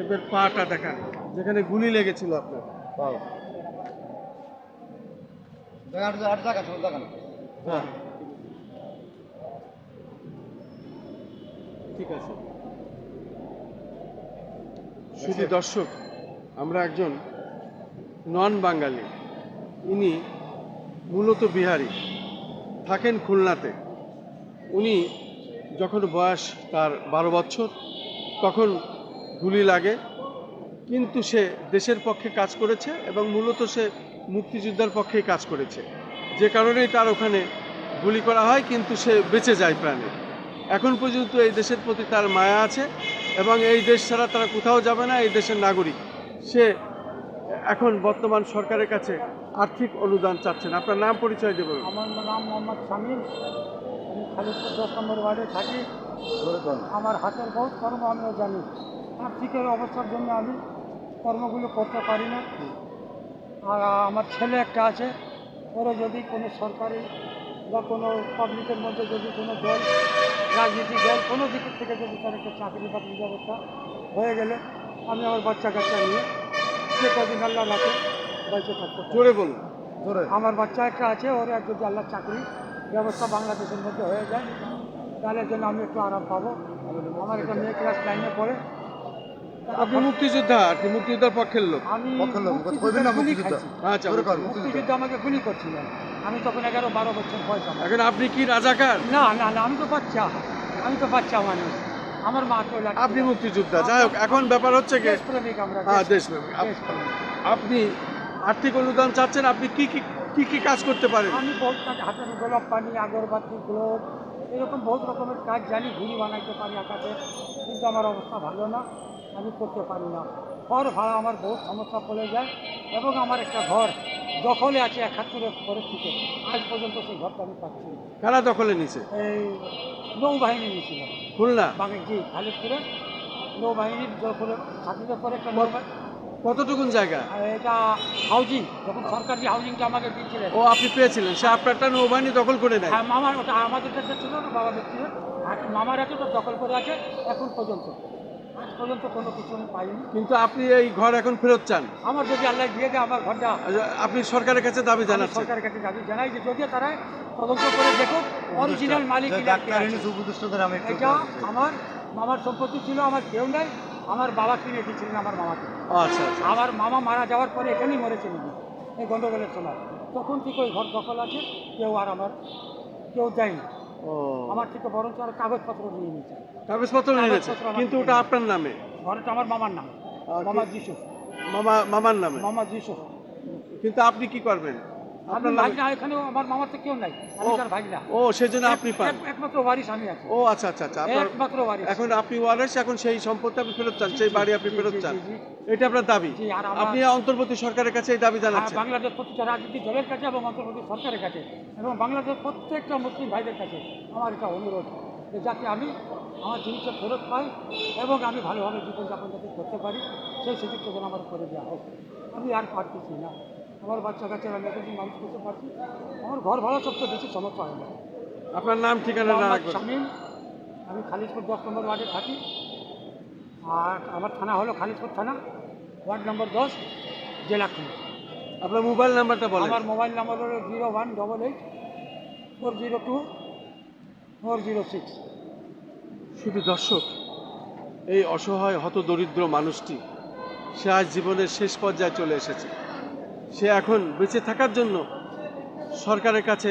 এবার পাটা দেখান যেখানে গুলি লেগেছিল আপনার। হ্যাঁ। ঠিক আছে। শুধু দর্শক আমরা একজন নন বাঙালি ইনি মূলত বিহারি থাকেন খুলনাতে। উনি যখন বয়স তার বারো বছর তখন গুলি লাগে, কিন্তু সে দেশের পক্ষে কাজ করেছে এবং মূলত সে মুক্তিযোদ্ধার পক্ষেই কাজ করেছে। যে কারণেই তার ওখানে গুলি করা হয়, কিন্তু সে বেঁচে যায় প্রাণে। এখন পর্যন্ত এই দেশের প্রতি তার মায়া আছে এবং এই দেশ ছাড়া তারা কোথাও যাবে না, এই দেশের নাগরিক। সে এখন বর্তমান সরকারের কাছে আর্থিক অনুদান চাচ্ছেন আপনার নাম পরিচয় দেবেন আমার নাম মোহাম্মদ শামিল আমি খালিদপুর দশ নম্বর ওয়ার্ডে থাকি। আমার হাতের বহুত কর্ম আমিও জানি। আর্থিকের অবস্থার জন্য আমি কর্মগুলো করতে পারি না। আর আমার ছেলে একটা আছে ওরা যদি কোনো সরকারি বা কোনো পাবলিকের মধ্যে যদি কোনো দল রাজনীতি দল কোনো দিক থেকে যদি তার একটা চাকরি বাকরি ব্যবস্থা হয়ে গেলে আমি আমার বাচ্চা কাচ্চা নিয়ে সে কদিন আল্লাহ রাখে বেঁচে থাকতে। জোরে বলুন। আমার বাচ্চা একটা আছে ওর যদি আল্লাহ চাকরি ব্যবস্থা বাংলাদেশের মধ্যে হয়ে যায় তাহলে জন্য আমি একটু আরাম পাবো। আমার একটা মেয়ে ক্লাস নাইনে পড়ে। আপনি মুক্তিযোদ্ধা আর কি মুক্তিযোদ্ধার পক্ষের লোক। আমি পক্ষের লোক, মুক্তিযুদ্ধে। আচ্ছা আমাকে গুলি করছিলেন। আমি তখন এগারো বারো বছর বয়স এখন আপনি কি রাজাকার? না না না আমি তো বাচ্চা। আমি তো বাচ্চা মানুষ। আমার মা তো আপনি মুক্তিযোদ্ধা যাই হোক এখন ব্যাপার হচ্ছে কি? আমরা হ্যাঁ দেশপ্রেমিক। আপনি আর্থিক অনুদান চাচ্ছেন আপনি কি কি কি কি কাজ করতে পারেন? আমি বহুত কাজ হাতের গোলাপ পানি আগরবাতি গ্লোব এরকম বহুত রকমের কাজ জানি ঘুড়ি বানাইতে পারি আকাশে কিন্তু আমার অবস্থা ভালো না আমি করতে পারি না। ঘর ভাড়া আমার বহুত সমস্যা পড়ে যায় এবং আমার একটা ঘর দখলে আছে একাত্তরের পরের থেকে। আজ পর্যন্ত সেই ঘরটা আমি পাচ্ছি। কারা দখলে নিছে এই নৌবাহিনী নিয়েছিল। খুলনা? বাঙালি খালিদপুরে নৌবাহিনীর দখলে স্বাধীনের পরে একটা কতটুকুন জায়গা? এটা হাউজিং যখন সরকারি হাউজিংটা আমাকে দিয়েছিলেন। ও আপনি পেয়েছিলেন সে আপনারটা নৌবাহিনী দখল করে নেয়। হ্যাঁ মামার ওটা আমাদের কাছে ছিল না বাবা ব্যক্তি মামার আছে তো দখল করে আছে এখন পর্যন্ত। আজ পর্যন্ত কোনো কিছু আমি পাইনি। কিন্তু আপনি এই ঘর এখন ফেরত চান? আমার যদি আল্লাহ দিয়ে দেয় আমার ঘরটা আচ্ছা, আপনি সরকারের কাছে দাবি জানাচ্ছেন। সরকারের কাছে দাবি জানাই যে যদিও তারা তদন্ত করে দেখুক অরিজিনাল মালিক যে কে আছে। এনে উপদেষ্টা করে আমি একটু এটা আমার মামার সম্পত্তি ছিল আমার কেউ নাই। আমার বাবা কিনে দিয়েছিলেন আমার মামাকে। আচ্ছা আচ্ছা আমার মামা মারা যাওয়ার পরে এখানেই মরেছিলেন এই গন্ডগোলের সময়। তখন থেকে ওই ঘর দখল আছে কেউ আর আমার কেউ দেয়নি ও। আমার থেকে বরঞ্চ আর কাগজপত্র নিয়ে নিয়েছে। কাগজপত্র নিয়ে নিয়েছে? কিন্তু ওটা আপনার নামে? ঘরটা আমার মামার নাম। মামা যিশু মামা মামার নামে? মামা যিশু কিন্তু আপনি কি করবেন? আমি ভাই না এখানেও আমার মামার তো কেউ নাই। আমি ও, তার ভাই না ও সেজন্য আপনি পান। একমাত্র ওয়ারিশ আমি আছি। ও আচ্ছা আচ্ছা আচ্ছা একমাত্র ওয়ারিশ। এখন আপনি ওয়ারেস এখন সেই সম্পত্তি আপনি ফেরত চান সেই বাড়ি আপনি ফেরত চান। জি, জি। এটা আপনার দাবি। আপনি অন্তর্বর্তী সরকারের কাছে এই দাবি আর জানাচ্ছেন। বাংলাদেশ প্রতিটা রাজনৈতিক দলের কাছে এবং অন্তর্বর্তী সরকারের কাছে এবং বাংলাদেশ প্রত্যেকটা মুসলিম ভাইদের কাছে আমার এটা অনুরোধ যাতে আমি আমার জিনিসটা ফেরত পাই এবং আমি ভালোভাবে জীবনযাপন যাতে করতে পারি সেই সুযোগটা যেন আমার করে দেওয়া হোক। আমি আর পারতেছি না। আমার বাচ্চা কাচ্চারা আমি এতদিন মানুষ করতে পারছি। আমার ঘর ভাড়া সবচেয়ে বেশি সমস্যা হয় না আপনার নাম ঠিকানা শামীম আমি খালিদপুর দশ নম্বর ওয়ার্ডে থাকি। আর আমার থানা হলো খালিদপুর থানা ওয়ার্ড নম্বর দশ জেলা খুলনা। আপনার মোবাইল নাম্বারটা বলেন। আমার মোবাইল নাম্বার হলো zero one double eight four zero two four zero six. শুধু দর্শক এই অসহায় হত দরিদ্র মানুষটি সে আজ জীবনের শেষ পর্যায়ে চলে এসেছে। সে এখন বেঁচে থাকার জন্য সরকারের কাছে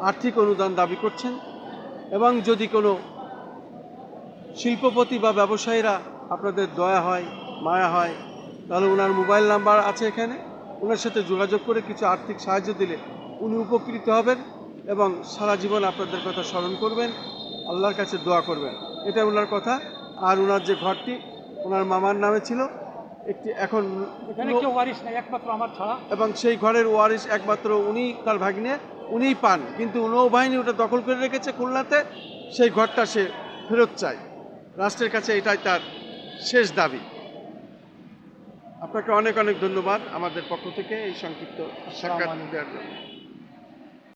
আর্থিক অনুদান দাবি করছেন এবং যদি কোনো শিল্পপতি বা ব্যবসায়ীরা আপনাদের দয়া হয়, মায়া হয়, তাহলে ওনার মোবাইল নাম্বার আছে এখানে। ওনার সাথে যোগাযোগ করে কিছু আর্থিক সাহায্য দিলে উনি উপকৃত হবেন এবং সারা জীবন আপনাদের কথা স্মরণ করবেন, আল্লাহর কাছে দোয়া করবেন। এটা ওনার কথা। আর ওনার যে ঘরটি ওনার মামার নামে ছিল। একটি এখন এখানে কেউ ওয়ারিশ নাই একমাত্র আমার ছাড়া। এবং সেই ঘরের ওয়ারিশ একমাত্র উনি তার ভাগ্নে উনিই পান। কিন্তু নৌবাহিনী ওটা দখল করে রেখেছে খুলনাতে সেই ঘরটা সে ফেরত চায়। রাষ্ট্রের কাছে এটাই তার শেষ দাবি। আপনাকে অনেক অনেক ধন্যবাদ আমাদের পক্ষ থেকে এই সংক্ষিপ্ত সাক্ষাৎ দেওয়ার জন্য।